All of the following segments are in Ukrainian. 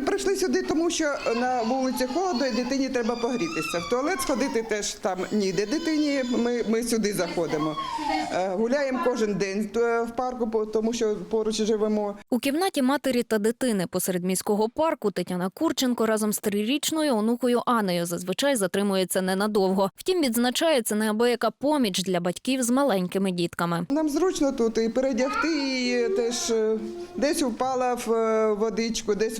Ми прийшли сюди, тому що на вулиці холодно і дитині треба погрітися. В туалет сходити теж там ніде дитині. Ми, ми сюди заходимо. Е, Гуляємо кожен день е, в парку, тому що поруч живемо. У кімнаті матері та дитини посеред міського парку Тетяна Курченко разом з трирічною онукою Анею зазвичай затримується ненадовго. Втім, відзначає це неабияка поміч для батьків з маленькими дітками. Нам зручно тут і передягти, і теж е, десь впала в водичку, десь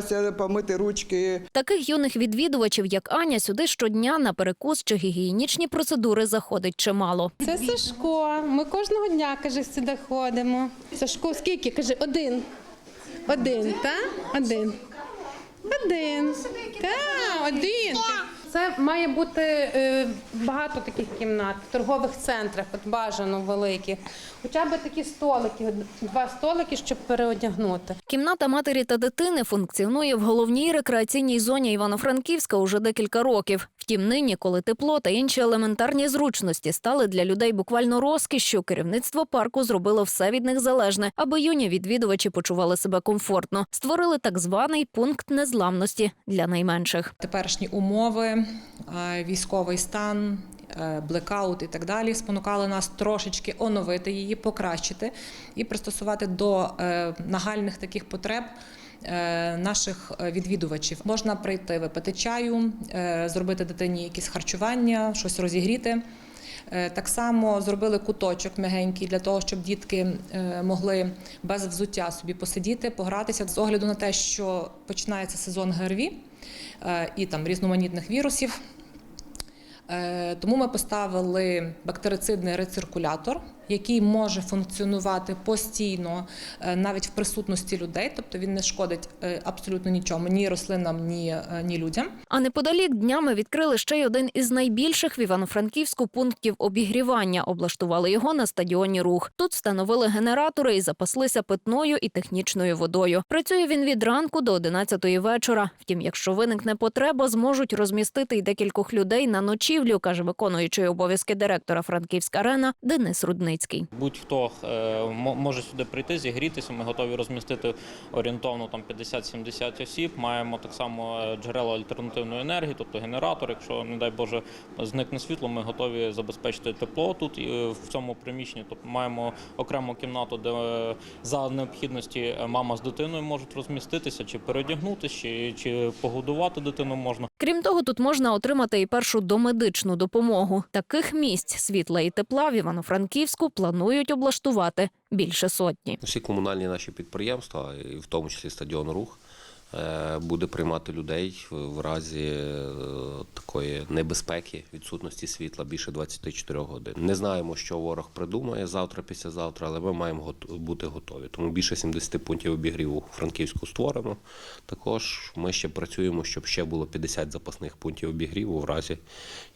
вимазалася, помити ручки. Таких юних відвідувачів, як Аня, сюди щодня на перекус чи гігієнічні процедури заходить чимало. Це Сашко. Ми кожного дня, каже, сюди ходимо. Сашко, скільки? Каже, один. Один, та Один. Один. Та, один. Це має бути е, багато таких кімнат, в торгових центрах, от бажано великих. Хоча б такі столики, два столики, щоб переодягнути. Кімната матері та дитини функціонує в головній рекреаційній зоні Івано-Франківська уже декілька років. Втім, нині, коли тепло та інші елементарні зручності стали для людей буквально розкішшю, керівництво парку зробило все від них залежне, аби юні відвідувачі почували себе комфортно. Створили так званий пункт незламності для найменших. теперішні умови, е, військовий стан, е, блекаут і так далі спонукали нас трошечки оновити її, покращити і пристосувати до е, нагальних таких потреб. Е, Наших е, відвідувачів можна прийти випити чаю, е, зробити дитині якісь харчування, щось розігріти. Так само зробили куточок м'ягенький для того, щоб дітки могли без взуття собі посидіти, погратися з огляду на те, що починається сезон ГРВІ і там різноманітних вірусів. Тому ми поставили бактерицидний рециркулятор, який може функціонувати постійно е, навіть в присутності людей, тобто він не шкодить е, абсолютно нічому, ні рослинам, ні, е, ні людям. А неподалік днями відкрили ще й один із найбільших в Івано-Франківську пунктів обігрівання. Облаштували його на стадіоні Рух. Тут встановили генератори і запаслися питною і технічною водою. Працює він від ранку до 11 вечора. Втім, якщо виникне потреба, зможуть розмістити й декількох людей на ночівлю, каже виконуючий обов'язки директора Франківська арена Денис Рудницький. Будь-хто е, мо- може сюди прийти, зігрітися. Ми готові розмістити орієнтовно там 50-70 осіб. Маємо так само е, джерела альтернативної енергії, тобто генератор. Якщо, не дай Боже, зникне світло, ми готові забезпечити тепло тут і е, в цьому приміщенні. Тобто маємо окрему кімнату, де за необхідності мама з дитиною можуть розміститися, чи переодягнутися, чи, чи погодувати дитину можна. Крім того, тут можна отримати і першу домедичну допомогу. Таких місць світла і тепла в Івано-Франківську планують облаштувати більше сотні. Всі комунальні наші підприємства, і в тому числі стадіон Рух, буде приймати людей в- разі е, такої небезпеки, відсутності світла більше 24 годин. Не знаємо, що ворог придумає завтра, післязавтра, але ми маємо бути готові. Тому більше 70 пунктів обігріву Франківську створено. Також ми ще працюємо, щоб ще було 50 запасних пунктів обігріву в разі,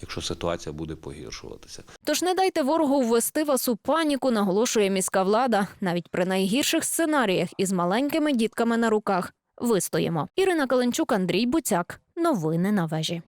якщо ситуація буде погіршуватися. Тож не дайте ворогу ввести вас у паніку, наголошує міська влада. Навіть при найгірших сценаріях із маленькими дітками на руках вистоїмо. Ірина Каленчук, Андрій Буцяк. Новини на вежі.